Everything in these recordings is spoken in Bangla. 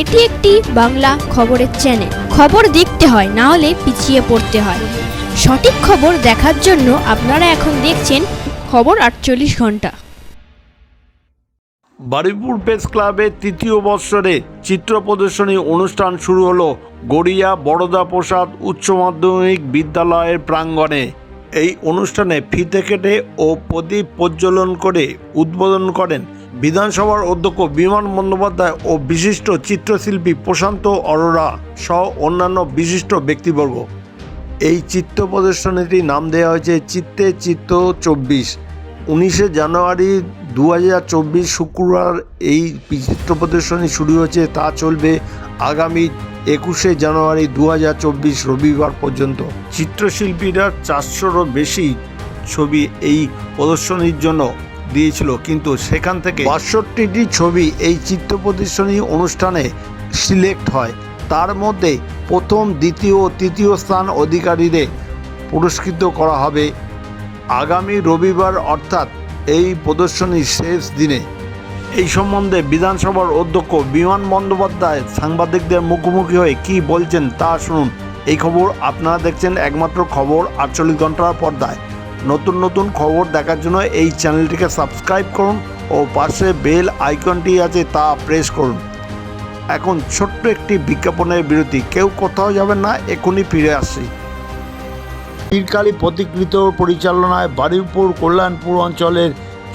এটি একটি বাংলা খবরের চ্যানেল খবর দেখতে হয়, না হলে পিছিয়ে পড়তে হয়। সঠিক খবর দেখার জন্য আপনারা এখন দেখছেন খবর আটচল্লিশ ঘণ্টা। বারুইপুর প্রেস ক্লাবের তৃতীয় বৎসরে চিত্র প্রদর্শনী অনুষ্ঠান শুরু হলো গড়িয়া বড়দা প্রসাদ উচ্চ মাধ্যমিক বিদ্যালয়ের প্রাঙ্গণে। এই অনুষ্ঠানে ফিতে কেটে ও প্রদীপ প্রজ্বলন করে উদ্বোধন করেন বিধানসভার অধ্যক্ষ বিমান বন্দ্যোপাধ্যায় ও বিশিষ্ট চিত্রশিল্পী প্রশান্ত অরোরা সহ অন্যান্য বিশিষ্ট ব্যক্তিবর্গ। এই চিত্র প্রদর্শনীটির নাম দেওয়া হয়েছে চিত্তে চিত্র চব্বিশ। উনিশে জানুয়ারি দু হাজার চব্বিশ শুক্রবার এই চিত্র প্রদর্শনী শুরু হয়েছে। তা চলবে আগামী একুশে জানুয়ারি দু হাজার চব্বিশ রবিবার পর্যন্ত। চিত্রশিল্পীরা চারশোরও বেশি ছবি এই প্রদর্শনীর জন্য দিয়েছিল, কিন্তু সেখান থেকে বাষট্টিটি ছবি এই চিত্র প্রদর্শনী অনুষ্ঠানে সিলেক্ট হয়। তার মধ্যে প্রথম, দ্বিতীয় ও তৃতীয় স্থান অধিকারীদের পুরস্কৃত করা হবে। আগামী রবিবার, অর্থাৎ এই প্রদর্শনীর শেষ দিনে। এই সম্বন্ধে বিধানসভার অধ্যক্ষ বিমান বন্দ্যোপাধ্যায় সাংবাদিকদের মুখোমুখি হয়ে কি বলছেন তা শুনুন। এই খবর আপনারা দেখছেন একমাত্র খবর আটচল্লিশ ঘণ্টার পর্দায়। নতুন নতুন খবর দেখার জন্য এই চ্যানেলটিকে সাবস্ক্রাইব করুন ও পাশে বেল আইকনটি আছে তা প্রেস করুন। এখন ছোট্ট একটি বিজ্ঞাপনের বিরতি। কেউ কোথাও যাবেন না, এখনই ফিরে আসি। পীরকালী প্রতিকৃত পরিচালনায় বারুইপুর কল্যাণপুর অঞ্চলের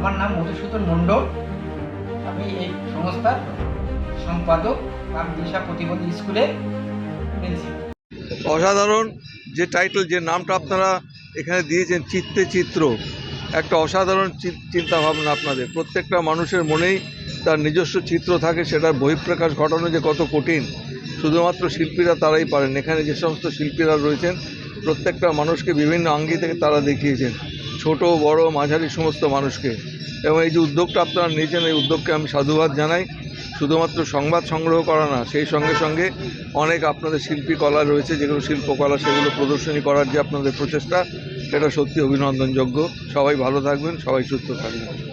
আমার নাম মধুসূদন মণ্ডল। আমি এই সংস্থার সম্পাদক দিশা প্রতিবন্ধী স্কুলে অসাধারণ যে টাইটেল যে নামটা আপনারা এখানে দিয়েছেন, চিত্তে চিত্র, একটা অসাধারণ চিন্তাভাবনা আপনাদের। প্রত্যেকটা মানুষের মনেই তার নিজস্ব চিত্র থাকে, সেটার বহিঃপ্রকাশ ঘটানো যে কত কঠিন। শুধুমাত্র শিল্পীরা তারাই পারেন। এখানে যে সমস্ত শিল্পীরা রয়েছেন, প্রত্যেকটা মানুষকে বিভিন্ন আঙ্গি থেকে তারা দেখিয়েছেন। ছোট, বড়, মাঝারি সমস্ত মানুষকে। এবং এই যে উদ্যোগটা আপনারা নিয়েছেন, এই উদ্যোগকে আমি সাধুবাদ জানাই। শুধুমাত্র সংবাদ সংগ্রহ করা না, সেই সঙ্গে সঙ্গে অনেক আপনাদের শিল্পী কলা রয়েছে, যেগুলো শিল্পকলা, সেগুলো প্রদর্শনী করার যে আপনাদের প্রচেষ্টা এটা সত্যি অভিনন্দনযোগ্য। সবাই ভালো থাকবেন, সবাই সুস্থ থাকবেন।